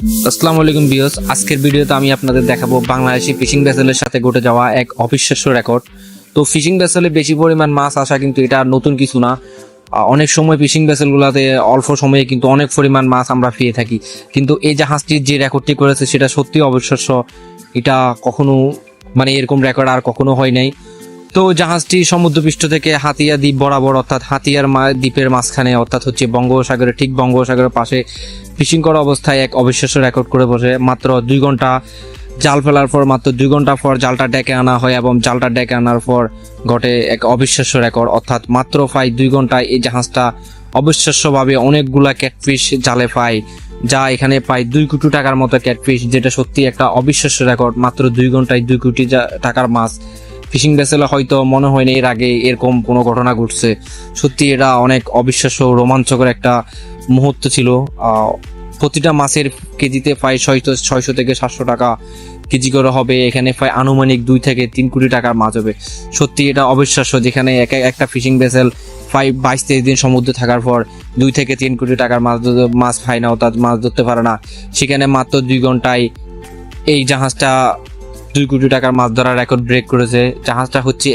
আসসালামু আলাইকুম বিয়স আজকের ভিডিওতে আমি আপনাদের দেখাবো বাংলাদেশি ফিশিং ভেসেলের সাথে ঘটে যাওয়া এক অবিশ্বাস্য রেকর্ড তো ফিশিং ভেসেলে বেশি পরিমাণ মাছ আসা কিন্তু এটা নতুন কিছু না। অনেক সময় ফিশিং ভেসেলগুলোতে অল্প সময়ে কিন্তু অনেক পরিমাণ মাছ আমরা পেয়ে থাকি। কিন্তু এই জাহাজটির যে রেকর্ডটি করেছে সেটা সত্যি অবিশ্বাস্য। এটা কখনো মানে এরকম রেকর্ড আর কখনো হয় নাই। তো জাহাজটি সমুদ্রপৃষ্ঠ থেকে হাতিয়া দ্বীপ বরাবর, অর্থাৎ হাতিয়ার দ্বীপের মাঝখানে, অর্থাৎ হচ্ছে বঙ্গোপসাগরের, ঠিক বঙ্গোপসাগরের পাশে ফিশিং করা অবস্থায় এক অবিশ্বাস্য রেকর্ড করে বসে। মাত্র দুই ঘণ্টা জাল ফেলার পর, মাত্র দুই ঘণ্টা পর জালটা ডেকে আনা হয় এবং জালটা ডেকে আনার পর ঘটে এক অবিশ্বাস্য রেকর্ড। অর্থাৎ মাত্র প্রায় দুই ঘন্টায় এই জাহাজটা অবিশ্বাস্যভাবে অনেকগুলা ক্যাটফিশ জালে পায়, যা এখানে প্রায় দুই কোটি টাকার মতো ক্যাটফিশ, যেটা সত্যি একটা অবিশ্বাস্য রেকর্ড। মাত্র দুই ঘন্টায় দুই কোটি টাকার মাছ। ফিশিং ভেসেলে হয়তো মনে হয়নি এর আগে এরকম কোনো ঘটনা ঘটছে। সত্যি এটা অনেক অবিশ্বাস্য রোমাঞ্চকর একটা মুহূর্ত ছিল। প্রতিটা মাছের কেজিতে প্রায় ছয়শো ছয়শো থেকে সাতশো টাকা কেজি করে হবে। এখানে প্রায় আনুমানিক দুই থেকে তিন কোটি টাকার মাছ হবে। সত্যি এটা অবিশ্বাস্য, যেখানে এক এক- একটা ফিশিং ভেসেল প্রায় বাইশ তেইশ দিন সমুদ্রে থাকার পর দুই থেকে তিন কোটি টাকার মাছ মাছ পায় না, অর্থাৎ মাছ ধরতে পারে না। সেখানে মাত্র দুই ঘন্টায় এই জাহাজটা দুই কোটি টাকার মাছ ধরার রেকর্ড ব্রেক করেছে। জাহাজটা হচ্ছে